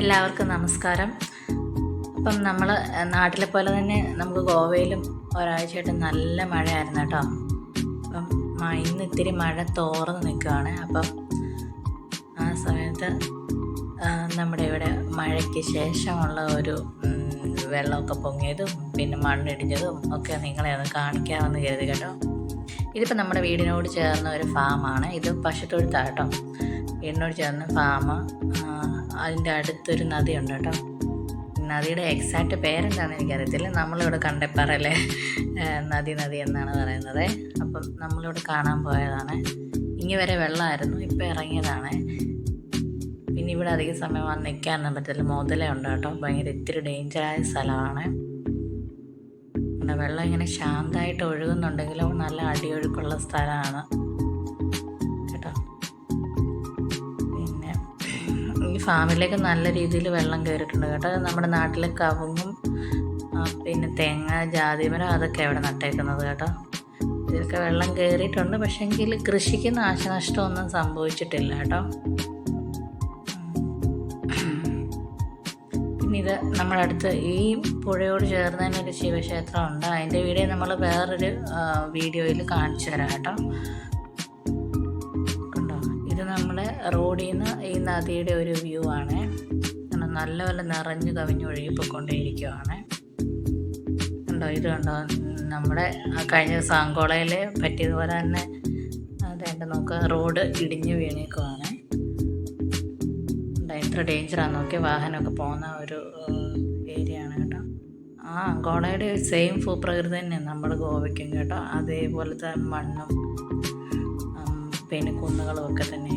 എല്ലാവർക്കും നമസ്കാരം. അപ്പം നമ്മൾ നാട്ടിലെ പോലെ തന്നെ നമുക്ക് ഗോവയിലും ഒരാഴ്ചയായിട്ട് നല്ല മഴയായിരുന്നു കേട്ടോ. അപ്പം ഇന്ന് ഇത്തിരി മഴ തോർന്ന് നിൽക്കുകയാണ് അപ്പം ആ സമയത്ത് നമ്മുടെ ഇവിടെ മഴയ്ക്ക് ശേഷമുള്ള ഒരു വെള്ളമൊക്കെ പൊങ്ങിയതും പിന്നെ മണ്ണിടിഞ്ഞതും ഒക്കെ നിങ്ങളെ ഒന്ന് കാണിക്കാമെന്ന് കരുതി കേട്ടോ. ഇതിപ്പോൾ നമ്മുടെ വീടിനോട് ചേർന്ന ഒരു ഫാമാണ്. ഇത് പശുത്തൊഴുത്താണ് കേട്ടോ. വീടിനോട് ചേർന്ന ഫാം അതിന്റെ അടുത്തൊരു നദിയുണ്ട് കേട്ടോ. നദിയുടെ എക്സാക്റ്റ് പേരെന്താണെന്ന് എനിക്കറിയത്തില്ല. നമ്മളിവിടെ കണ്ടപ്പാറല്ലേ നദി നദി എന്നാണ് പറയുന്നത്. അപ്പം നമ്മളിവിടെ കാണാൻ പോയതാണ്. ഇങ്ങി വരെ വെള്ളമായിരുന്നു ഇപ്പം ഇറങ്ങിയതാണ്. പിന്നെ ഇവിടെ അധിക സമയം വന്ന് നിൽക്കാനൊന്നും പറ്റില്ല മുതലേ ഉണ്ട് കേട്ടോ. ഭയങ്കര ഇത്തിരി ഡേഞ്ചറായ സ്ഥലമാണ്. വെള്ളം ഇങ്ങനെ ശാന്തമായിട്ട് ഒഴുകുന്നുണ്ടെങ്കിലും നല്ല അടിയൊഴുക്കുള്ള സ്ഥലമാണ്. ഫാമിലേക്ക് നല്ല രീതിയിൽ വെള്ളം കയറിയിട്ടുണ്ട് കേട്ടോ. നമ്മുടെ നാട്ടിലെ കവുങ്ങും പിന്നെ തെങ്ങ ജാതിമരം അതൊക്കെ അവിടെ നട്ടേക്കുന്നത് കേട്ടോ. ഇതിലൊക്കെ വെള്ളം കയറിയിട്ടുണ്ട്. പക്ഷേങ്കിൽ കൃഷിക്ക് നാശനഷ്ടമൊന്നും സംഭവിച്ചിട്ടില്ല കേട്ടോ. പിന്നെ ഇത് നമ്മുടെ അടുത്ത് ഈ പുഴയോട് ചേർന്ന് തന്നെ ഒരു ശിവക്ഷേത്രം ഉണ്ട്. അതിന്റെ വീഡിയോ നമ്മൾ വേറൊരു വീഡിയോയിൽ കാണിച്ചു തരാം കേട്ടോ. റോഡിൽ നിന്ന് ഈ നദിയുടെ ഒരു വ്യൂ ആണ്. കാരണം നല്ലപോലെ നിറഞ്ഞു കവിഞ്ഞ് ഒഴുകിപ്പോയിക്കൊണ്ടേയിരിക്കുവാണ്. കണ്ടോ ഇത് കണ്ടോ? നമ്മുടെ കഴിഞ്ഞ സാങ്കോളയിൽ പറ്റിയതുപോലെ തന്നെ അതേണ്ട നോക്ക് റോഡ് ഇടിഞ്ഞു വീണേക്കുവാണ്. എത്ര ഡേഞ്ചറാണ് നോക്കി വാഹനമൊക്കെ പോകുന്ന ഒരു ഏരിയ ആണ് കേട്ടോ. ആ അങ്കോളയുടെ സെയിം ഭൂപ്രകൃതി തന്നെ നമ്മൾ ഗോവയ്ക്കും കേട്ടോ. അതേപോലത്തെ മണ്ണും പിന്നെ കുന്നുകളും ഒക്കെ തന്നെ